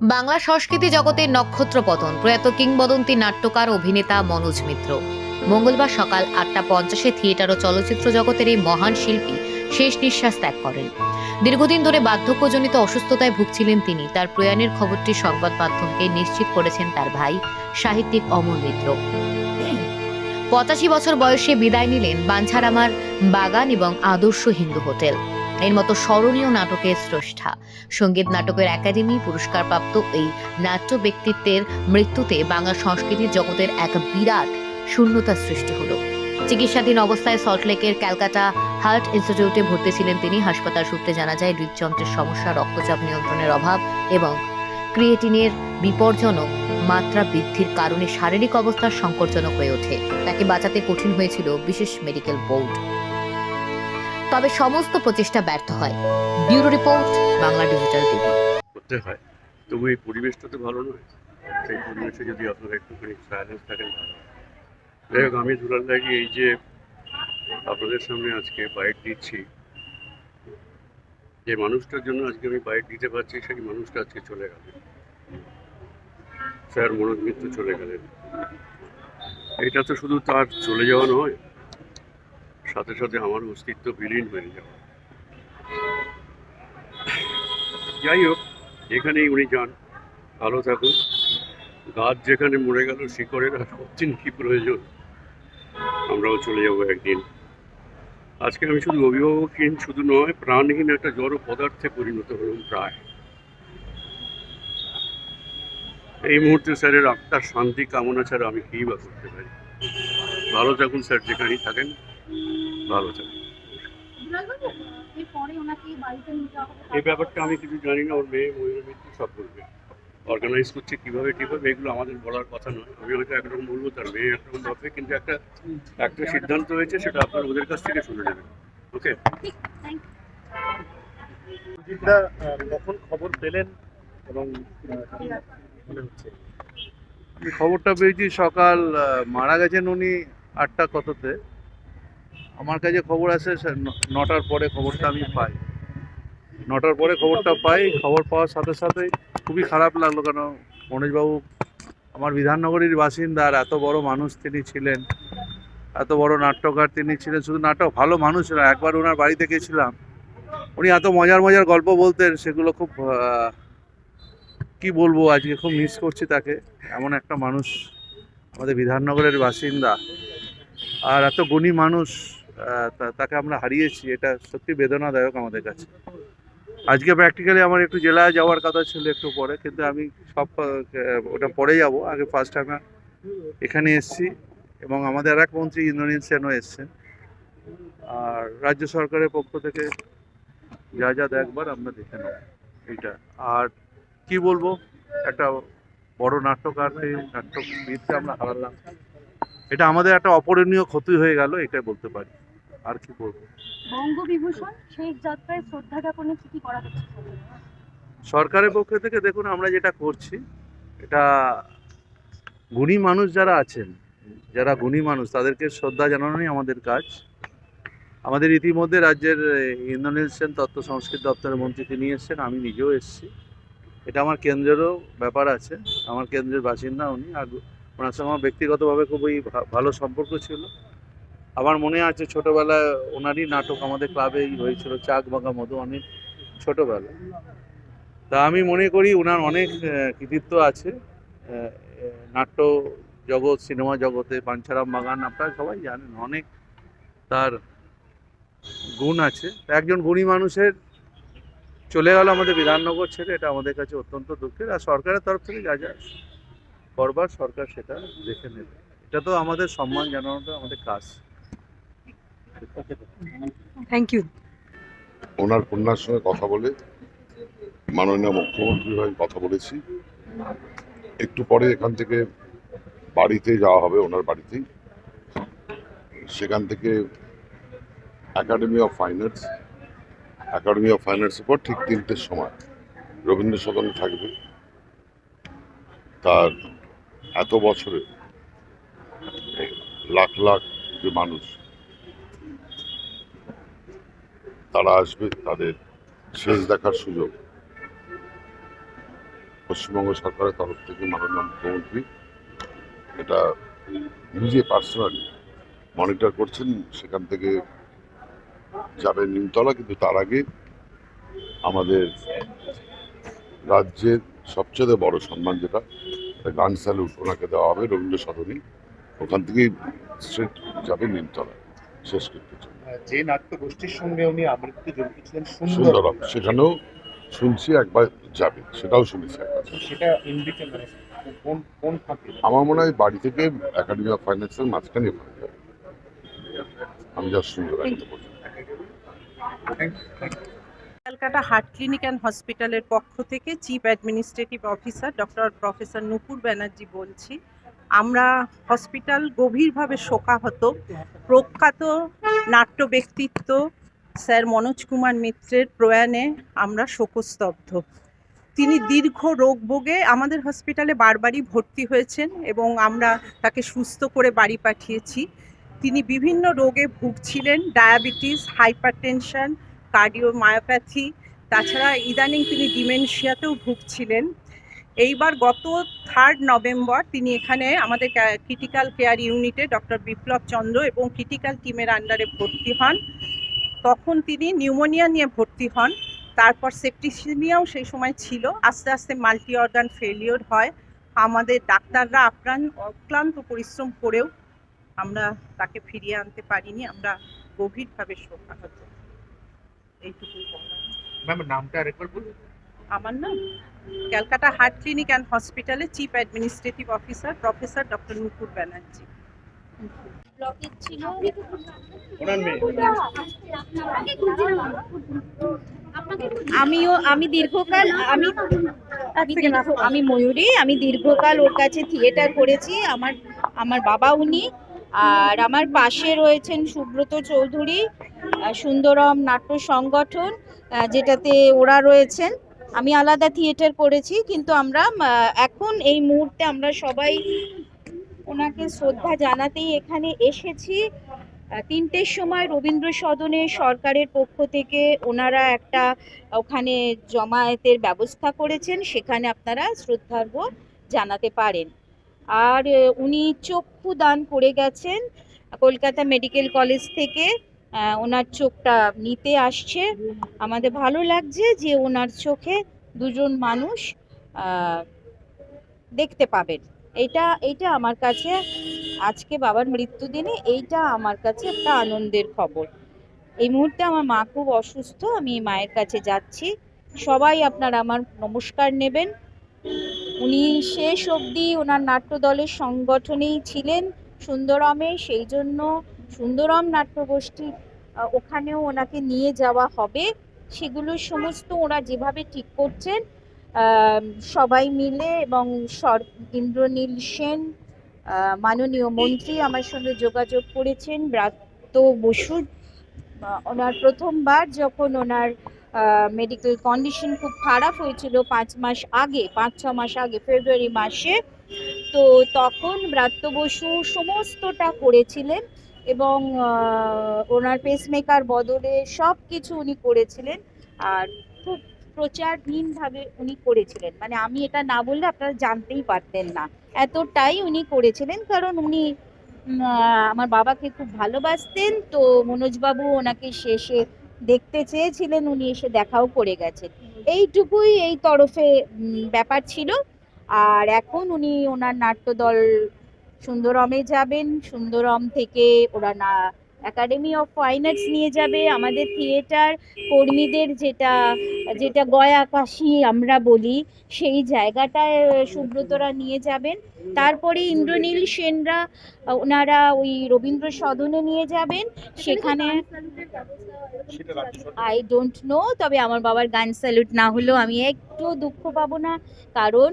বাংলা সংস্কৃতি জগতের নক্ষত্র পতন, প্রয়াত কিংবদন্তি নাট্যকার অভিনেতা মনোজ মিত্র। মঙ্গলবার সকাল আটটা পঞ্চাশে থিয়েটার ও চলচ্চিত্র জগতের এই মহান শিল্পী শেষ নিঃশ্বাস ত্যাগ করেন। দীর্ঘদিন ধরে বার্ধক্যজনিত অসুস্থতায় ভুগছিলেন তিনি। তার প্রয়াণের খবরটি সংবাদ মাধ্যমকে নিশ্চিত করেছেন তার ভাই, সাহিত্যিক অমর মিত্র। পঁচাশি বছর বয়সে বিদায় নিলেন বাঞ্ছারামার বাগান এবং আদর্শ হিন্দু হোটেল। এর মতো স্মরণীয় নাটকের স্রষ্টা। সংগীত নাটকের একাডেমি পুরস্কারপ্রাপ্ত এই নাট্য ব্যক্তিত্বের মৃত্যুতে বাংলা সংস্কৃতির জগতের এক বিরাট শূন্যতার সৃষ্টি হলো। চিকিৎসাধীন অবস্থায় সল্টলেকের ক্যালকাটা হার্ট ইনস্টিটিউটে ভর্তি ছিলেন তিনি। হাসপাতাল সূত্রে জানা যায়, হৃদযন্ত্রের সমস্যা, রক্তচাপ নিয়ন্ত্রণের অভাব এবং ক্রিয়েটিনের বিপজ্জনক মাত্রা বৃদ্ধির কারণে শারীরিক অবস্থার সংকটজনক হয়ে ওঠে। তাকে বাঁচাতে কঠিন হয়েছিল বিশেষ মেডিকেল বোর্ড। তবে সমস্ত প্রচেষ্টা ব্যর্থ হয়। Bureau report, Bangla digital TV. করতে হয়। তবু এই পরিবেশটা তো ভালো নয়। সেই পরিবেশে যদি আপনারা একটুখানি সাইলেন্স থাকেন। যাই হোক, আমি দুলাল লাগি এই যে আপনাদের সামনে আজকে বাইক দিচ্ছি, যে মানুষটার জন্য আজকে আমি বাইক দিতে পারছি, সেই মানুষটা আজকে চলে গেলেন। স্যার মনোজ মিত্র চলে গেলেন। এটা তো শুধু তার চলে যাওয়া নয় সাথে সাথে আমার অস্তিত্ব বিলীন হয়ে যাওয়া। যাই হোক, যেখানেই উনি যান, ভালো থাকুন। গাছ যেখানে মরে গেল, শিকড়ের আর সবচেয়ে কি প্রয়োজন? আমরাও চলে যাব একদিন। আজকে আমি শুধু অভিভাবকহীন, শুধু নয়, প্রাণহীন একটা জড় পদার্থে পরিণত হলাম প্রায়। এই মুহূর্তে স্যারের আত্মার শান্তি কামনা ছাড়া আমি কী বা করতে পারি? ভালো থাকুন স্যার, যেখানেই থাকেন। ভালো হবে এই ব্যাপারটা আমি কিছু জানি না ওর মেয়ে ময়ূর মিত্র সব বলবে। অর্গানাইজ করছে কীভাবে কীভাবে এগুলো আমাদের বলার কথা নয়। আমি হয়তো একরকম বলব তার মেয়ে একরকম ভাববে কিন্তু একটা একটা সিদ্ধান্ত হয়েছে সেটা আপনার ওদের কাছ থেকে শুনে নেবেন। ওকে কখন খবর পেলেন এবং মনে খবরটা পেয়েছি সকাল মারা গেছেন উনি আটটা কততে। আমার কাছে খবর আছে নটার পরে খবরটা আমি পাই। নটার পরে খবরটা পাই, খবর পাওয়ার সাথে সাথে খুবই খারাপ লাগল কেন, মনোজবাবু আমার বিধাননগরীর বাসিন্দা আর এত বড় মানুষ তিনি ছিলেন, এত বড় নাট্যকার তিনি ছিলেন, শুধু নাটক, ভালো মানুষ না, একবার ওনার বাড়িতে গেছিলাম, উনি এত মজার মজার গল্প বলতেন, সেগুলো খুব কি বলব আজকে, খুব মিস করছি তাকে, এমন একটা মানুষ আমাদের বিধাননগরের বাসিন্দা, আর এত গুণী মানুষ তাকে আমরা হারিয়েছি, এটা সত্যি বেদনাদায়ক আমাদের কাছে। আজকে প্র্যাকটিক্যালি আমার একটু জেলায় যাওয়ার কথা ছিল একটু পরে, কিন্তু আমি সব ওটা পরে যাব। আগে ফার্স্ট আমরা এখানে এসেছি এবং আমাদের আর এক মন্ত্রী ইন্দ্রনীল সেনও এসছেন। আর রাজ্য সরকারের পক্ষ থেকে যা যা দেখবার আমরা দেখে নেব এইটা। আর কি বলব, একটা বড় নাট্যকারকে নাট্যবিদকে আমরা হারালাম। এটা আমাদের একটা অপরণীয় ক্ষতি হয়ে গেল, এটাই বলতে পারি। আর কি বলব? বঙ্গবিভূষণ শেষ যাত্রায় শ্রদ্ধা জ্ঞাপনে কি কি করা হচ্ছে? সরকারের পক্ষ থেকে দেখুন আমরা যেটা করছি এটা গুণী মানুষ যারা আছেন যারা গুণী মানুষ তাদেরকে শ্রদ্ধা জানানোই আমাদের কাজ। আমাদের ইতিমধ্যে রাজ্যের ইন্দ্রনীল তত্ত্ব সংস্কৃতি দপ্তরের মন্ত্রী তিনি এসছেন আমি নিজেও এসেছি। এটা আমার কেন্দ্রেরও ব্যাপার আছে আমার কেন্দ্রের বাসিন্দা উনি আর ওনার সঙ্গে আমার ব্যক্তিগতভাবে খুবই ভালো সম্পর্ক ছিল। আমার মনে আছে ছোটোবেলায় ওনারই নাটক আমাদের ক্লাবেই হয়েছিল, চাক বাঁকা মধু অনেক ছোটোবেলায়। তা আমি মনে করি ওনার অনেক কৃতিত্ব আছে। নাট্য জগৎ, সিনেমা জগতে পাঞ্চারাম বাগান, আপনারা সবাই জানেন অনেক তার গুণ আছে। একজন গুণী মানুষের চলে গেল আমাদের বিধাননগর ছেড়ে, এটা আমাদের কাছে অত্যন্ত দুঃখের। আর সরকারের তরফ থেকে যা যা করবার সরকার সেটা দেখে নেবে। এটা তো আমাদের সম্মান জানানোটা আমাদের কাজ। থ্যাংক ইউ ওনার কন্যার সঙ্গে কথা বলে মাননীয় মুখ্যমন্ত্রী হয়ে কথা বলেছি। একটু পরে এখান থেকে বাড়িতে যাওয়া হবে ওনার বাড়িতেই। সেখান থেকে academy of fine arts academy of fine আর্টসের পর ঠিক তিনটের সময় রবীন্দ্র সদনে থাকবে। তার এত বছরে লাখ লাখ যে মানুষ তারা আসবে তাদের শেষ দেখার সুযোগ। পশ্চিমবঙ্গ সরকারের তরফ থেকে মাননীয় মুখ্যমন্ত্রী এটা নিজে পার্সোনালি মনিটর করছেন, সেখান থেকে যাবে নিমতলা, কিন্তু তার আগে আমাদের রাজ্যের সবচেয়ে বড় সম্মান যেটা গান স্যালুট ওনাকে দেওয়া হবে রবীন্দ্র সদনী। ওখান থেকেই স্ট্রেট যাবে নিমতলা শেষকৃত্যের জন্য যে নাট্য গোষ্ঠীর সঙ্গে উনি আবৃত্তি জড়িত ছিলেন সুন্দর সুন্দরম সেখানেও শুনছি একবার যাবে। সেটাও শুনেছি একবার। সেটা ইন্ডিকেট মানে কোন কোন ফাঁকে? আমার মনে হয় বাড়ি থেকে একাডেমি অফ ফাইন্যান্সের মাঝখানে ওখানে যাবে আমি যা সুন্দর একটা ক্যালকাটা হার্ট ক্লিনিক অ্যান্ড হসপিটালের পক্ষ থেকে chief administrative officer doctor professor Nupur Banerjee বলছি। আমরা হসপিটাল গভীরভাবে শোকাহত, প্রখ্যাত নাট্য ব্যক্তিত্ব স্যার মনোজ কুমার মিত্রের প্রয়াণে আমরা শোকস্তব্ধ। তিনি দীর্ঘ রোগ ভোগে আমাদের হসপিটালে বারবারই ভর্তি হয়েছেন এবং আমরা তাকে সুস্থ করে বাড়ি পাঠিয়েছি। তিনি বিভিন্ন রোগে ভুগছিলেন ডায়াবেটিস হাইপারটেনশন কার্ডিওমায়োপ্যাথি তাছাড়া ইদানিং তিনি ডিমেনশিয়াতেও ভুগছিলেন। এইবার গত থার্ড নভেম্বর তিনি এখানে আমাদের ক্রিটিক্যাল কেয়ার ইউনিটে ডক্টর বিপ্লব চন্দ্র এবং ক্রিটিক্যাল টিমের আন্ডারে ভর্তি হন। তখন তিনি নিউমোনিয়া নিয়ে ভর্তি হন। তারপর সেপ্টিসিমিয়াও সেই সময় ছিল। আস্তে আস্তে মাল্টি অর্গান ফেলিওর হয়। আমাদের ডাক্তাররা আপ্রাণ, অক্লান্ত পরিশ্রম করেও আমরা তাকে ফিরিয়ে আনতে পারিনি। আমরা গভীরভাবে শোকাহত। এইটুকুই। ম্যাম নামটা আরেকবার বলুন। আমার নাম ক্যালকাটা হার্ট ক্লিনিক অ্যান্ড হসপিটালে chief administrative officer professor doctor Nupur Banerjee. আমিও আমি দীর্ঘকাল আমি আমি ময়ূরী আমি দীর্ঘকাল ওর কাছে থিয়েটার করেছি আমার আমার বাবা উনি আর আমার পাশে রয়েছেন সুব্রত চৌধুরী সুন্দরম নাট্য সংগঠন যেটাতে ওরা রয়েছেন। আমি আলাদা থিয়েটার করেছি, কিন্তু আমরা এখন এই মুহূর্তে আমরা সবাই ওনাকে শ্রদ্ধা জানাতেই এখানে এসেছি। তিনটের সময় রবীন্দ্র সদনে সরকারের পক্ষ থেকে ওনারা একটা ওখানে জমায়েতের ব্যবস্থা করেছেন, সেখানে আপনারা শ্রদ্ধার্ঘ জানাতে পারেন। আর উনি চক্ষু দান করে গেছেন কলকাতা মেডিকেল কলেজ থেকে। ওনার চোখটা নিতে আসছে। আমাদের ভালো লাগছে যে ওনার চোখে দুজন মানুষ দেখতে পাবেন। এটা এটা আমার কাছে আজকে বাবার মৃত্যুদিনে, এইটা আমার কাছে একটা আনন্দের খবর। এই মুহূর্তে আমার মা খুব অসুস্থ, আমি মায়ের কাছে যাচ্ছি। সবাই আপনারা আমার নমস্কার নেবেন। উনি শেষ অবধি ওনার নাট্যদলের সংগঠনেই ছিলেন সুন্দরমে, সেই জন্য সুন্দরম নাট্যগোষ্ঠী ওখানেও ওনাকে নিয়ে যাওয়া হবে। সেগুলো সমস্ত ওরা যেভাবে ঠিক করছেন সবাই মিলে এবং সর ইন্দ্রনীল সেন মাননীয় মন্ত্রী আমার সঙ্গে যোগাযোগ করেছেন, ব্রাত্য বসু। ওনার প্রথমবার যখন ওনার মেডিকেল কন্ডিশন খুব খারাপ হয়েছিল পাঁচ মাস আগে, পাঁচ, ছ মাস আগে ফেব্রুয়ারি মাসে, তো তখন ব্রাত্য বসু সমস্তটা করেছিলেন। এবং ওনার পেসমেকার বদলে সব কিছু উনি করেছিলেন। আর খুব প্রচারহীনভাবে উনি করেছিলেন। মানে আমি এটা না বললে আপনারা জানতেই পারতেন না। এতটাই উনি করেছিলেন, কারণ উনি আমার বাবাকে খুব ভালোবাসতেন। তো মনোজবাবু ওনাকে শেষে দেখতে চেয়েছিলেন, উনি এসে দেখাও করে গেছেন। এইটুকুই এই তরফে ব্যাপার ছিল। আর এখন উনি ওনার নাট্যদল সুন্দরমে যাবেন, সুন্দরম থেকে ওরা না একাডেমি অফ ফাইন আর্টস নিয়ে যাবে, আমাদের থিয়েটার কর্মীদের যেটা যেটা গয়া আকাশি আমরা বলি, সেই জায়গাটায় সুব্রতরা নিয়ে যাবেন। তারপরে ইন্দ্রনীল সেনরা ওনারা ওই রবীন্দ্র সদনে নিয়ে যাবেন। সেখানে আই ডোন্ট নো তবে আমার বাবার গান স্যালুট না হলেও আমি একটু দুঃখ পাবো না। কারণ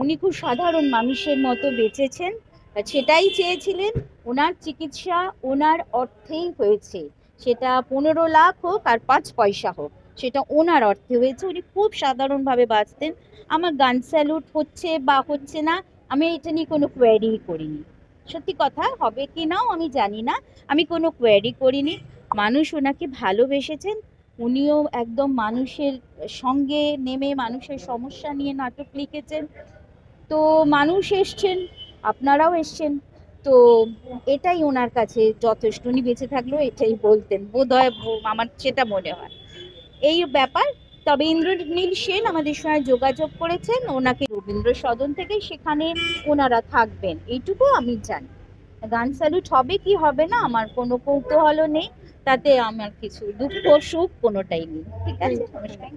উনি খুব সাধারণ মানুষের মতো বেঁচেছেন। সেটাই চেয়েছিলেন ওনার চিকিৎসা ওনার অর্থেই হয়েছে। সেটা পনেরো লাখ হোক আর পাঁচ পয়সা হোক, সেটা ওনার অর্থে হয়েছে। উনি খুব সাধারণভাবে বাঁচতেন। আমার গান স্যালুট হচ্ছে বা হচ্ছে না, আমি এটা নিয়ে কোনো কোয়ারি করিনি। সত্যি কথা, হবে কি নাও আমি জানি না। আমি কোনো কোয়ারি করিনি। মানুষ ওনাকে ভালোবেসেছেন। উনিও একদম মানুষের সঙ্গে নেমে মানুষের সমস্যা নিয়ে নাটক লিখেছেন। তো মানুষ এসছেন। আপনারাও এসছেন। তো এটাই ওনার কাছে যথেষ্ট। উনি বেঁচে থাকলেও এটাই বলতেন। বোধ আমার সেটা মনে হয়। এই ব্যাপার। তবে ইন্দ্রনীল সেন আমাদের সঙ্গে যোগাযোগ করেছেন। ওনাকে রবীন্দ্র সদন থেকে সেখানে ওনারা থাকবেন। এইটুকু আমি জানি। গান স্যালুট হবে কি হবে না, আমার কোনো কৌতূহলও নেই। তাতে আমার কিছু দুঃখ, সুখ কোনোটাই নেই। ঠিক আছে? নমস্কার।